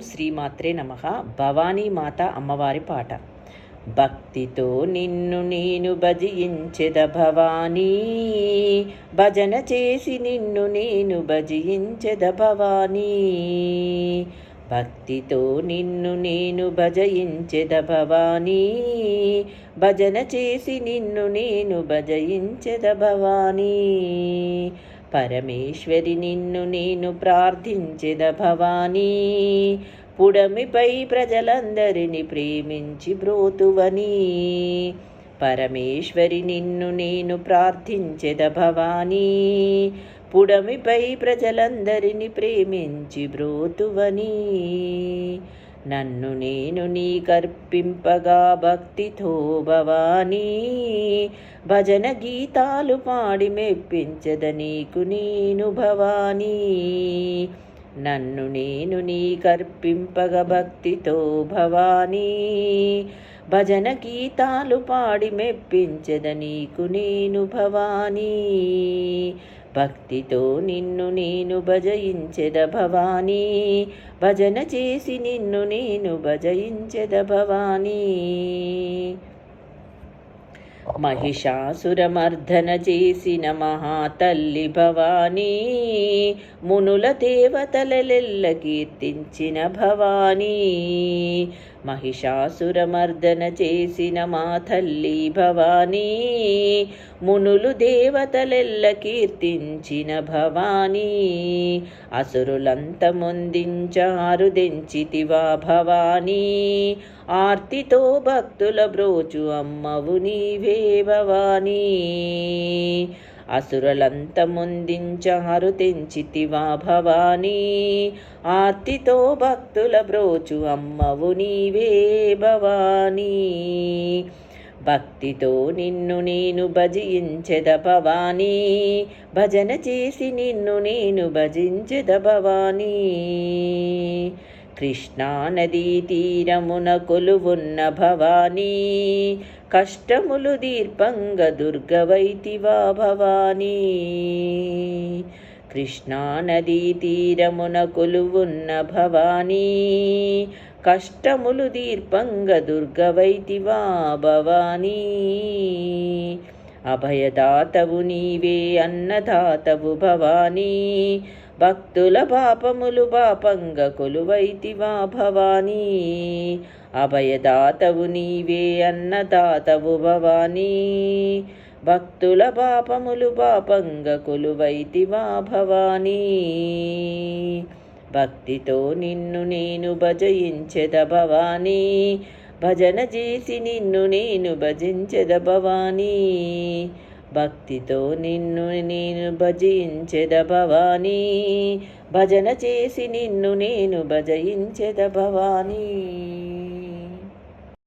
శ్రీమాత్రే నమ. భవానీ మాత అమ్మవారి పాట. భక్తితో నిన్ను నేను భజించెద భవానీ. భజన చేసి నిన్ను నేను భజించెద భవానీ. భక్తితో నిన్ను నేను భజయించెద భవానీ. భజన చేసి నిన్ను నేను భజయించెద భవానీ. పరమేశ్వరి నిన్ను నేను ప్రార్థించెద భవానీ. పుడమిపై ప్రజలందరిని ప్రేమించి బ్రోతువని. పరమేశ్వరి నిన్ను నేను ప్రార్థించెద భవానీ. పుడమిపై ప్రజలందరిని ప్రేమించి బ్రోతువని. నన్ను నేను నీ కర్పింపగా భక్తితో భవానీ. భజన గీతాలు పాడి మెప్పించద నీకు నేను భవానీ. నన్ను నేను నీ కర్పింపగ భక్తితో భవానీ. భజన గీతాలు పాడి మెప్పించద నీకు నేను భవానీ. భక్తితో నిన్ను నేను భజయించెద భవానీ. భజన చేసి నిన్ను నేను భజయించెద భవానీ. మహిషాసురమర్ధన చేసిన మహాతల్లి భవానీ. మునుల దేవతలెల్ల కీర్తించిన భవానీ. మహిషాసురమర్దన చేసిన మా తల్లి భవానీ మునులు దేవతలెల్ల కీర్తించిన భవానీ. అసురులంత ముందించారు దెంచితివా భవానీ. ఆర్తితో భక్తుల బ్రోచు అమ్మవు నీవే భవానీ. అసురలంతముందించారు తెంచితివా భవానీ. ఆర్తితో భక్తుల బ్రోచు అమ్మవు నీవే భవానీ. భక్తితో నిన్ను నేను భజించెద భవానీ. భజన చేసి నిన్ను నేను భజించెద భవానీ. కృష్ణానదీ తీరమున కొలువున్న భవానీ కష్టములు దీర్పంగ దుర్గవైతివా భవానీ. కృష్ణానదీ తీరమున కొలువున్న భవానీ కష్టములు దీర్పంగ దుర్గవైతివా భవానీ. అభయదాతవు నీవే అన్నదాతవు భవానీ భక్తుల పాపములు పాపంగ కొలువైతివా భవానీ. అభయదాతవు నీవే అన్నదాతవు భవానీ. భక్తుల పాపములు పాపంగ కొలువైతివా భవానీ. భక్తితో నిన్ను నేను భజయించెద భవానీ. భజన చేసి నిన్ను నేను భజించెద భవానీ. భక్తితో నిన్ను నేను భజించెద భవానీ. భజన చేసి నిన్ను నేను భజయించెద భవానీ.